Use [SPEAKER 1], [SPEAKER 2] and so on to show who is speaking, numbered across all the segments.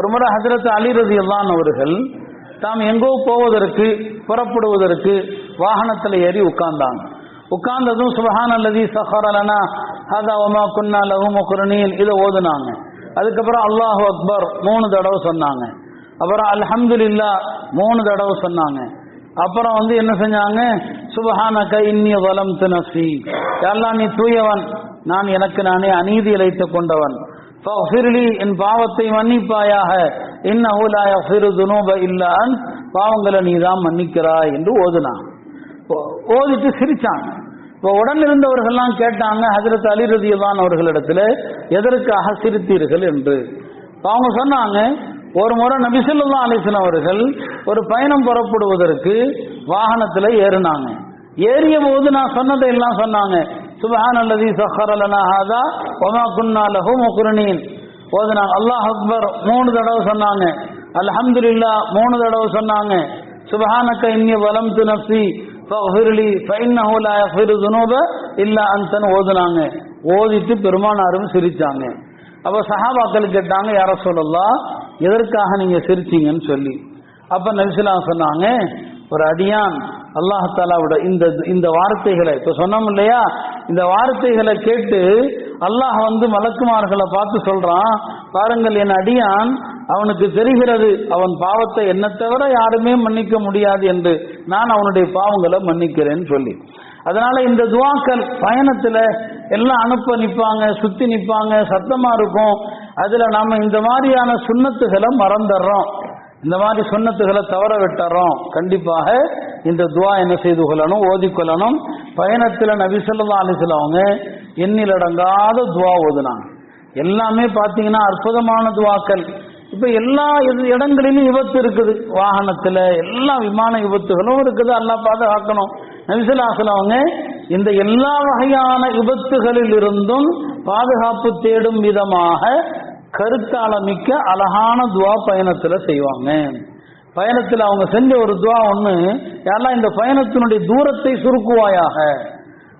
[SPEAKER 1] ஒரு முறை ஹஜரத் அலி ரதியல்லான் அவர்கள் தாம் எங்கோ போவதற்கு புறப்படுவதற்கு வாகனத்தில் ஏறி உட்கார்ந்தாங்க. உட்கார்ந்ததும் சுபஹான் அல்லதி சஹரலனா ஹதா ஒமா குன்னா லஹு முக்ரனீன் இதை ஓதுனாங்க. அதுக்கப்புறம் அல்லாஹு அக்பர் மூணு தடவை சொன்னாங்க. அப்புறம் அல்ஹம்துலில்லா மூணு தடவை சொன்னாங்க. அப்புறம் வந்து என்ன செஞ்சாங்க? சுபஹானக இன்னிய வலம் நஃப்சி எல்லாம் நீ தூயவன். நான் எனக்கு நானே அநீதி இழைத்து கொண்டவன். ஃபஃபிர்லி என் பாவத்தை மன்னிப்பாயாக. என்ன லா யஃபிரு துனூப பாவங்களை நீ தான் மன்னிக்கிறாய் என்று ஓதுனான். ஓதிட்டு சிரிச்சாங்க இப்போ உடன் இருந்தவர்கள்லாம் கேட்டாங்க ஹசரத் அலி ரதியல்லான் அவர்களிடத்துல எதற்காக சிரித்தீர்கள் என்று? அவங்க சொன்னாங்க ஒரு முறை நபிசல்லா அலிசன் அவர்கள் ஒரு பயணம் புறப்படுவதற்கு வாகனத்தில் ஏறினாங்க. ஏறிய போது நான் சொன்னதை எல்லாம் சொன்னாங்க. சுபஹான் அல்லதி சஹரலனா ஹாதா ஒமா குன்னா லஹு முக்ரனீன். ஓதுனாங்க அல்லாஹ் அக்பர் மூணு தடவை சொன்னாங்க. அல்ஹம்துலில்லா மூணு தடவை சொன்னாங்க. சுபஹானக்க இன்னி வலம் து நஃப்சி ஃபஃபிர்லி ஃபைன்னஹு லா யஃபிரு துனூப இல்லா அன்தன் ஓதுனாங்க. ஓதிட்டு பெருமானாரும் சிரிச்சாங்க. அப்போ சஹாபாக்கள் கேட்டாங்க யார சொல்லலாம் எதற்காக நீங்க சிரிச்சீங்கன்னு சொல்லி. அப்ப நபிசுலாம் சொன்னாங்க ஒரு அடியான் அல்லாஹாலாவோட இந்த இந்த வார்த்தைகளை இப்ப சொன்னோம் இல்லையா இந்த வார்த்தைகளை கேட்டு அல்லாஹ் வந்து மலக்குமார்களை பார்த்து சொல்றான் பாருங்கள் என் அடியான் அவனுக்கு தெரிகிறது. அவன் பாவத்தை என்ன தவிர யாருமே மன்னிக்க முடியாது என்று நான் அவனுடைய பாவங்களை மன்னிக்கிறேன்னு சொல்லி. அதனால இந்த துவாக்கள் பயணத்துல எல்லாம் அனுப்ப நிற்பாங்க சுத்தி நிற்பாங்க சத்தமா இருக்கும். அதுல நாம இந்த மாதிரியான சுண்ணத்துகளை மறந்துடுறோம். இந்த மாதிரி சுண்ணத்துகளை தவற விட்டுறோம். கண்டிப்பாக இந்த துவா என்ன செய்து கொள்ளணும்? ஓதிக்கொள்ளணும் பயணத்தில் நபிசல்லா அலிஸ்லாம் அவங்க எண்ணிலடங்காத துவா ஓதுனாங்க. எல்லாமே பார்த்தீங்கன்னா அற்புதமான துவாக்கள். இப்போ எல்லா இடங்களிலும் விபத்து இருக்குது. வாகனத்தில் எல்லா விமான விபத்துகளும் இருக்குது. எல்லாம் பாதுகாக்கணும். நபிசல்லாசலம் அவங்க இந்த எல்லா வகையான விபத்துகளில் இருந்தும் பாதுகாப்பு தேடும் விதமாக கருத்தால மிக்க அழகான துவா பயணத்தில் செய்வாங்க. பயணத்தில் அவங்க செஞ்ச ஒரு துவா ஒன்று யாரெல்லாம் இந்த பயணத்தினுடைய தூரத்தை சுருக்குவாயாக.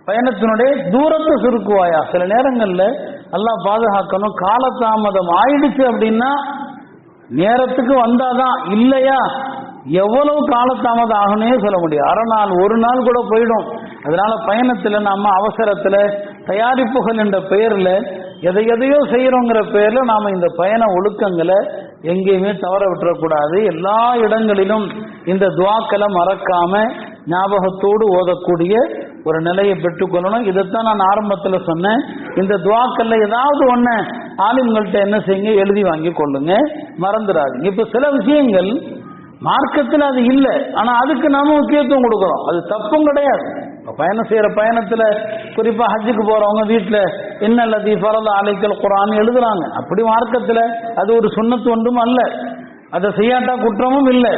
[SPEAKER 1] பயணத்தினுடைய தூரத்தை சுருக்குவாயா சில நேரங்களில் எல்லாம் பாதுகாக்கணும். காலதாமதம் ஆயிடுச்சு அப்படின்னா நேரத்துக்கு வந்தாதான் இல்லையா? எவ்வளவு காலதாமதம் ஆகுனே சொல்ல முடியும் அரை நாள் ஒரு நாள் கூட போயிடும். அதனால பயணத்தில் நம்ம அவசரத்தில் தயாரிப்புகள் என்ற பெயரில் எதை எதையோ செய்யறோங்கிற பெயர்ல நாம இந்த பயண ஒழுக்கங்களை எங்கேயுமே தவற விட்டுறக்கூடாது. எல்லா இடங்களிலும் இந்த துவாக்களை மறக்காம ஞாபகத்தோடு ஓதக்கூடிய ஒரு நிலையை பெற்றுக்கொள்ளணும் இதைத்தான் நான் ஆரம்பத்தில் சொன்னேன். இந்த துவாக்கல்ல ஏதாவது ஒண்ணு ஆளுங்கள்கிட்ட என்ன செய்யுங்க? எழுதி வாங்கி கொள்ளுங்க. மறந்துடாதீங்க. இப்ப சில விஷயங்கள் மார்க்கத்தில் அது இல்லை. ஆனா அதுக்கு நாம முக்கியத்துவம் கொடுக்குறோம். அது தப்பும் கிடையாது. பயணம் செய்யற பயணத்துல குறிப்பா ஹஜ்ஜுக்கு போறவங்க வீட்டுல இன்னல்லதி ஃபரத அலைக்கல் குரான் எழுதுறாங்க. அப்படி மார்க்கத்தில் அது ஒரு சுண்ணத்து ஒன்றும் அல்ல. அதை செய்யாட்டா குற்றமும் இல்லை.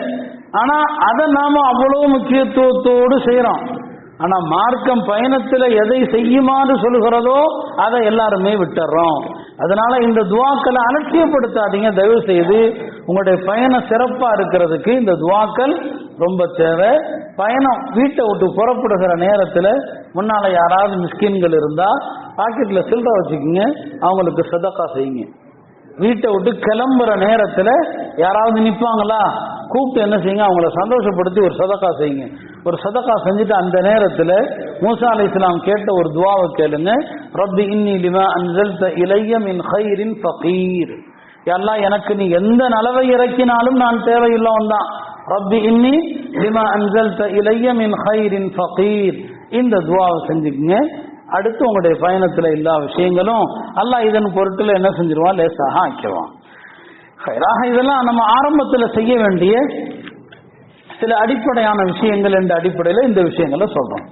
[SPEAKER 1] ஆனா அதை நாம அவ்வளவு முக்கியத்துவத்தோடு செய்யறோம் ஆனா மார்க்கம் பயணத்தில் எதை செய்யுமாறு சொல்கிறதோ அதை எல்லாருமே விட்டுறோம். அதனால இந்த துவாக்களை அலட்சியப்படுத்தாதீங்க. தயவு செய்து உங்களுடைய பயணம் சிறப்பா இருக்கிறதுக்கு இந்த துவாக்கள் ரொம்ப தேவை. பயணம் வீட்டை விட்டு புறப்படுகிற நேரத்தில் முன்னால யாராவது மிஸ்கின்கள் இருந்தா பாக்கெட்ல சில்லறை வச்சுக்கோங்க அவங்களுக்கு சதக்கா செய்யுங்க. வீட்டை விட்டு கிளம்புற நேரத்துல யாராவது நிப்பாங்களா? கூப்பிட்டு என்ன செய்யுங்க அவங்கள சந்தோஷப்படுத்தி ஒரு சதக்கா செய்யுங்க. ஒரு சதக்கா செஞ்சுட்டு அந்த நேரத்துல மூசா அலி இஸ்லாம் கேட்ட ஒரு துவாவை கேளுங்க. ரப்பி இன்னி லிமா அன்சல்த இளைய மின் ஹைரின் ஃபகீர். எல்லாம் எனக்கு நீ எந்த நலவை இறக்கினாலும் நான் தேவையில்லவன் தான். ரப்பி இன்னி லிமா அன்சல்த இளைய மின் ஹைரின் ஃபகீர். இந்த துவாவை செஞ்சுக்கங்க. அடுத்து உங்களுடைய பயணத்துல எல்லா விஷயங்களும் அல்லாஹ் இதன் பொருட்டுல என்ன செஞ்சிருவான் லேசாக ஆக்கிடுவான் ஹைராக இதெல்லாம் நம்ம ஆரம்பத்துல செய்ய வேண்டிய சில அடிப்படையான விஷயங்கள் என்ற அடிப்படையில் இந்த விஷயங்களை சொல்றோம்.